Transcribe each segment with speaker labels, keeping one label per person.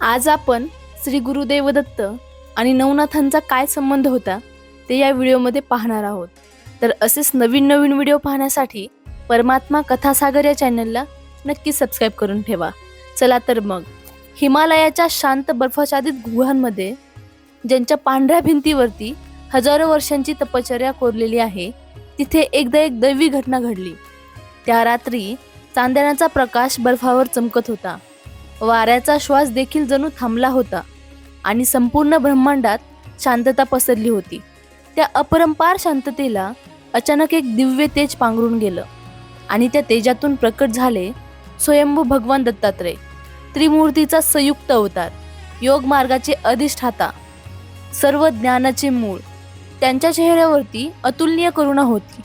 Speaker 1: आज आपण श्री गुरुदेव दत्त आणि नवनाथांचा काय संबंध होता ते या व्हिडिओमध्ये पाहणार आहोत. तर असेच नवीन नवीन व्हिडिओ पाहण्यासाठी परमात्मा कथासागर या चॅनलला नक्की सबस्क्राईब करून ठेवा. चला तर मग हिमालयाच्या शांत बर्फाच्छादित गुहांमध्ये ज्यांच्या पांढऱ्या भिंतीवरती हजारो वर्षांची तपश्चर्या कोरलेली आहे तिथे एकदा एक दैवी घटना घडली. त्या रात्री चांदण्याचा प्रकाश बर्फावर चमकत होता. वाऱ्याचा श्वास देखील जणू थांबला होता आणि संपूर्ण ब्रह्मांडात शांतता पसरली होती. त्या अपरंपार शांततेला अचानक एक दिव्य तेज पांघरून गेलं आणि त्या तेजातून प्रकट झाले स्वयंभू भगवान दत्तात्रय त्रिमूर्तीचा संयुक्त अवतार योग मार्गाचे अधिष्ठाता सर्व ज्ञानाचे मूळ. त्यांच्या चेहऱ्यावरती अतुलनीय करुणा होती.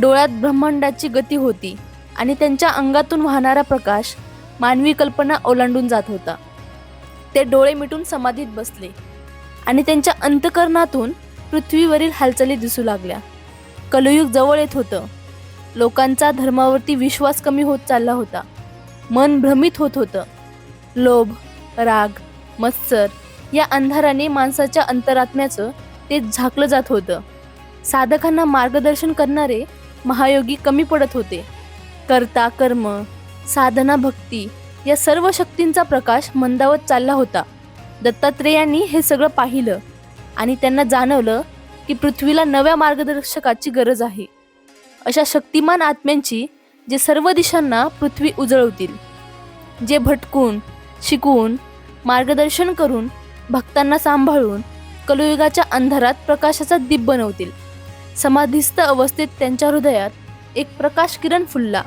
Speaker 1: डोळ्यात ब्रह्मांडाची गती होती आणि त्यांच्या अंगातून वाहणारा प्रकाश मानवी कल्पना ओलांडून जात होता. ते डोळे मिटून समाधीत बसले आणि त्यांच्या अंतकरणातून पृथ्वीवरील हालचाली दिसू लागल्या. कलयुग जवळ येत होतं. लोकांचा धर्मावरती विश्वास कमी होत चालला होता. मन भ्रमित होत होतं. लोभ राग मत्सर या अंधाराने माणसाच्या अंतरात्म्याचं ते झाकलं जात होतं. साधकांना मार्गदर्शन करणारे महायोगी कमी पडत होते. कर्ता कर्म साधना भक्ती या सर्व शक्तींचा प्रकाश मंदावत चालला होता. दत्तात्रेयांनी हे सगळं पाहिलं आणि त्यांना जाणवलं की पृथ्वीला नव्या मार्गदर्शकाची गरज आहे. अशा शक्तिमान आत्म्यांची जे सर्व दिशांना पृथ्वी उजळवतील. जे भटकून शिकवून मार्गदर्शन करून भक्तांना सांभाळून कलयुगाच्या अंधारात प्रकाशाचा दीप बनवतील. समाधिस्थ अवस्थेत त्यांच्या हृदयात एक प्रकाश किरण फुलला.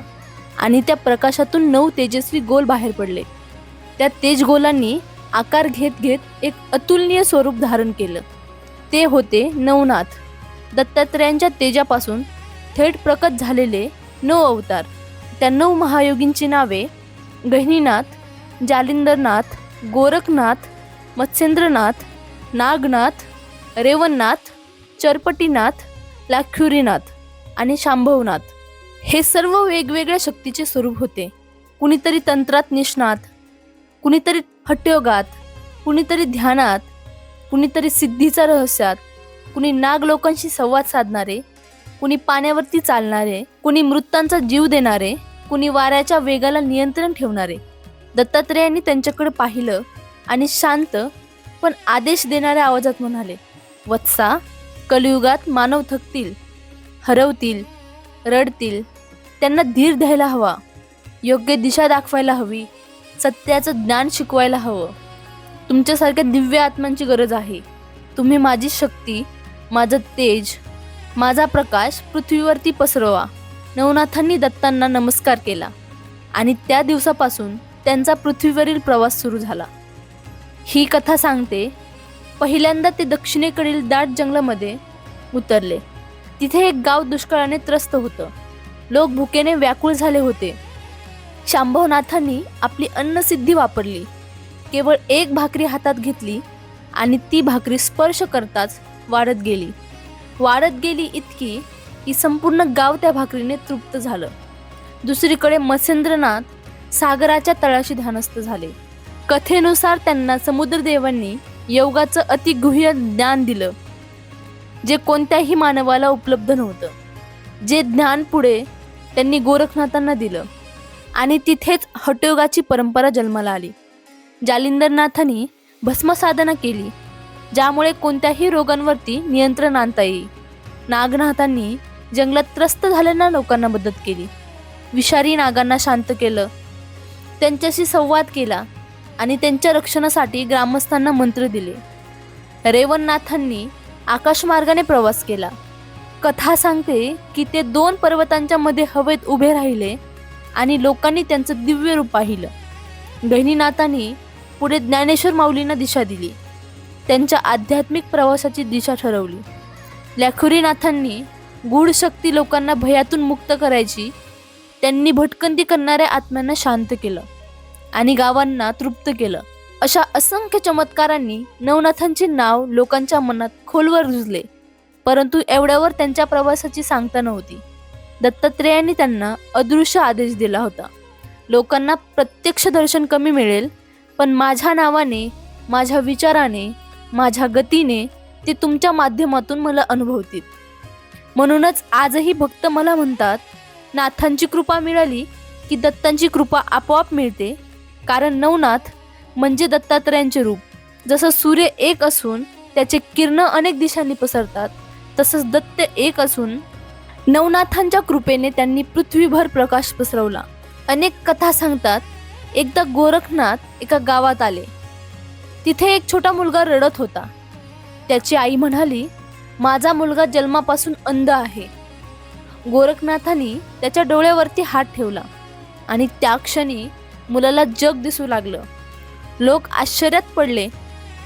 Speaker 1: आणि त्या प्रकाशातून नऊ तेजस्वी गोल बाहेर पडले. त्या तेजगोलांनी आकार घेत घेत एक अतुलनीय स्वरूप धारण केलं. ते होते नवनाथ. दत्तात्रयांच्या तेजापासून थेट प्रकट झालेले नऊ अवतार. त्या नऊ महायोगींची नावे गहिनीनाथ जालिंदरनाथ गोरखनाथ मत्स्येंद्रनाथ नागनाथ रेवणनाथ चरपटीनाथ लाखुरीनाथ आणि शांभवनाथ. हे सर्व वेगवेगळ्या शक्तीचे स्वरूप होते. कुणीतरी तंत्रात निष्णात कुणीतरी हट्टयोगात कुणीतरी ध्यानात कुणीतरी सिद्धीचा रहस्यात कुणी नाग लोकांशी संवाद साधणारे कुणी पाण्यावरती चालणारे कुणी मृतांचा जीव देणारे कुणी वाऱ्याच्या वेगाला नियंत्रण ठेवणारे. दत्तात्रेयांनी त्यांच्याकडे पाहिलं आणि शांत पण आदेश देणाऱ्या आवाजात म्हणाले वत्सा कलियुगात मानव थकतील हरवतील रडतील. त्यांना धीर द्यायला हवा. योग्य दिशा दाखवायला हवी. सत्याचं ज्ञान शिकवायला हवं. तुमच्यासारख्या दिव्य आत्म्यांची गरज आहे. तुम्ही माझी शक्ती माझं तेज माझा प्रकाश पृथ्वीवरती पसरवा. नवनाथांनी दत्तांना नमस्कार केला आणि त्या दिवसापासून त्यांचा पृथ्वीवरील प्रवास सुरू झाला. ही कथा सांगते पहिल्यांदा ते दक्षिणेकडील दाट जंगलामध्ये उतरले. तिथे एक गाव दुष्काळाने त्रस्त होतं. लोक भुकेने व्याकुळ झाले होते. शांभवनाथांनी आपली अन्नसिद्धी वापरली. केवळ एक भाकरी हातात घेतली आणि ती भाकरी स्पर्श करताच वाढत गेली. वाढत गेली इतकी की संपूर्ण गाव त्या भाकरीने तृप्त झालं. दुसरीकडे मत्स्येंद्रनाथ सागराच्या तळाशी ध्यानस्थ झाले. कथेनुसार त्यांना समुद्रदेवांनी योगाचं अतिगुह्य ज्ञान दिलं. जे कोणत्याही मानवाला उपलब्ध नव्हतं. जे ज्ञान पुढे त्यांनी गोरखनाथांना दिलं. आणि तिथेच हटयोगाची परंपरा जन्माला आली. जालिंदरनाथांनी भस्मसाधना केली ज्यामुळे कोणत्याही रोगांवरती नियंत्रण आणता येईल. नागनाथांनी जंगलात त्रस्त झालेल्या लोकांना मदत केली. विषारी नागांना शांत केलं. त्यांच्याशी संवाद केला आणि त्यांच्या रक्षणासाठी ग्रामस्थांना मंत्र दिले. रेवणनाथांनी आकाशमार्गाने प्रवास केला. कथा सांगते की ते दोन पर्वतांच्या मध्ये हवेत उभे राहिले आणि लोकांनी त्यांचं दिव्य रूप पाहिलं. गहिनीनाथांनी पुढे ज्ञानेश्वर माऊलींना दिशा दिली. त्यांच्या आध्यात्मिक प्रवासाची दिशा ठरवली. लॅखुरीनाथांनी गूढ शक्ती लोकांना भयातून मुक्त करायची त्यांनी भटकंती करणाऱ्या आत्म्यांना शांत केलं आणि गावांना तृप्त केलं. अशा असंख्य चमत्कारांनी नवनाथांचे नाव लोकांच्या मनात खोलवर रुजले. परंतु एवढ्यावर त्यांच्या प्रवासाची सांगता नव्हती. दत्तात्रेयांनी त्यांना अदृश्य आदेश दिला होता. लोकांना प्रत्यक्ष दर्शन कमी मिळेल पण माझ्या नावाने माझ्या विचाराने माझ्या गतीने ते तुमच्या माध्यमातून मला अनुभवतील. म्हणूनच आजही भक्त मला म्हणतात नाथांची कृपा मिळाली की दत्तांची कृपा आपोआप मिळते कारण नवनाथ म्हणजे दत्तात्रयांचे रूप. जसं सूर्य एक असून त्याचे किरण अनेक दिशांनी पसरतात तसंच दत्त एक असून नवनाथांच्या कृपेने त्यांनी पृथ्वीभर प्रकाश पसरवला. अनेक कथा सांगतात एकदा गोरखनाथ एका गावात आले. तिथे एक छोटा मुलगा रडत होता. त्याची आई म्हणाली माझा मुलगा जन्मापासून अंध आहे. गोरखनाथांनी त्याच्या डोळ्यावरती हात ठेवला आणि त्या क्षणी मुलाला जग दिसू लागलं. लोक आश्चर्यात पडले.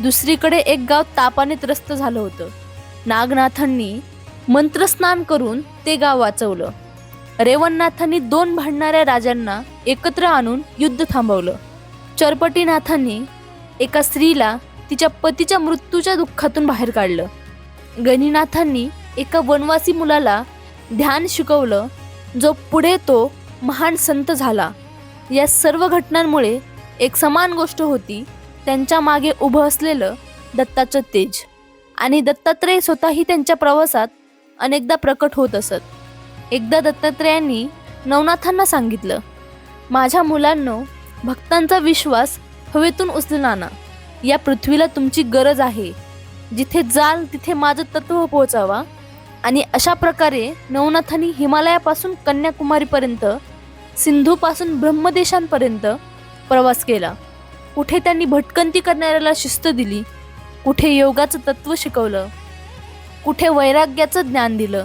Speaker 1: दुसरीकडे एक गाव तापाने त्रस्त झालं होतं. नागनाथांनी मंत्रस्नान करून ते गाव वाचवलं. रेवणनाथांनी दोन भांडणाऱ्या राजांना एकत्र आणून युद्ध थांबवलं. चरपटीनाथांनी एका स्त्रीला तिच्या पतीच्या मृत्यूच्या दुःखातून बाहेर काढलं. गणिनाथांनी एका वनवासी मुलाला ध्यान शिकवलं जो पुढे तो महान संत झाला. या सर्व घटनांमुळे एक समान गोष्ट होती त्यांच्या मागे उभं असलेलं दत्ताचं तेज. आणि दत्तात्रय स्वतःही त्यांच्या प्रवासात अनेकदा प्रकट होत असत. एकदा दत्तात्रयांनी नवनाथांना सांगितलं माझ्या मुलांनो भक्तांचा विश्वास हवेतून उचलला आणा या पृथ्वीला तुमची गरज आहे. जिथे जाल तिथे माझं तत्व पोहोचावा. आणि अशा प्रकारे नवनाथांनी हिमालयापासून कन्याकुमारीपर्यंत सिंधूपासून ब्रह्मदेशांपर्यंत प्रवास केला. कुठे त्यांनी भटकंती करणाऱ्याला शिस्त दिली कुठे योगाचं तत्व शिकवलं कुठे वैराग्याचं ज्ञान दिलं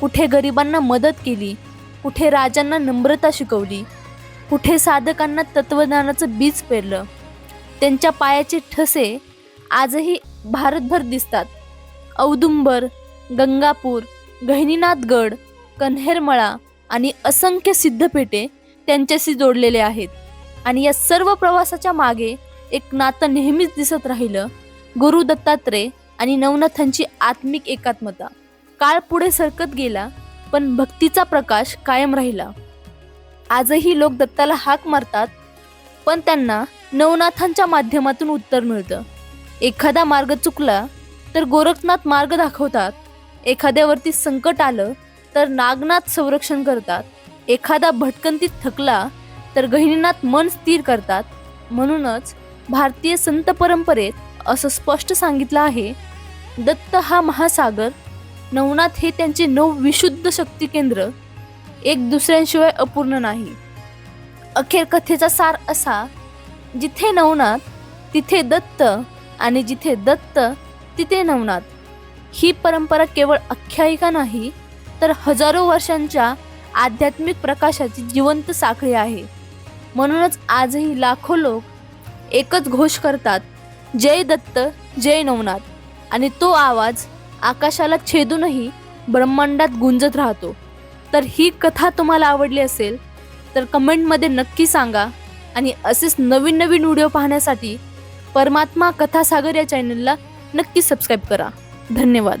Speaker 1: कुठे गरिबांना मदत केली कुठे राजांना नम्रता शिकवली कुठे साधकांना तत्वज्ञानाचं बीज पेरलं. त्यांच्या पायाचे ठसे आजही भारतभर दिसतात. औदुंबर गंगापूर गहिनीनाथगड कन्हेरमळा आणि असंख्य सिद्धपेठे त्यांच्याशी जोडलेले आहेत. आणि या सर्व प्रवासाच्या मागे एक नातं नेहमीच दिसत राहिलं. गुरु दत्तात्रय आणि नवनाथांची आत्मिक एकात्मता. काळ पुढे सरकत गेला पण भक्तीचा प्रकाश कायम राहिला. आजही लोक दत्ताला हाक मारतात पण त्यांना नवनाथांच्या माध्यमातून उत्तर मिळतं. एखादा मार्ग चुकला तर गोरखनाथ मार्ग दाखवतात. एखाद्यावरती संकट आलं तर नागनाथ संरक्षण करतात. एखादा भटकंतीत थकला तर गहिनीनाथ मन स्थिर करतात. म्हणूनच भारतीय संत परंपरेत असं स्पष्ट सांगितलं आहे दत्त हा महासागर नवनाथ हे त्यांचे नऊ विशुद्ध शक्ती केंद्र एक दुसऱ्यांशिवाय अपूर्ण नाही. अखेर कथेचा सार असा जिथे नवनाथ तिथे दत्त आणि जिथे दत्त तिथे नवनाथ. ही परंपरा केवळ आख्यायिका नाही तर हजारो वर्षांच्या आध्यात्मिक प्रकाशाची जिवंत साखळी आहे. म्हणूनच आजही लाखो लोक एकच घोष करतात जय दत्त जय नवनाथ. आणि तो आवाज आकाशाला छेदूनही ब्रह्मांडात गुंजत राहतो. तर ही कथा तुम्हाला आवडली असेल तर कमेंटमध्ये नक्की सांगा आणि असेच नवीन नवीन व्हिडिओ पाहण्यासाठी परमात्मा कथासागर या चॅनलला नक्की सबस्क्राईब करा. धन्यवाद.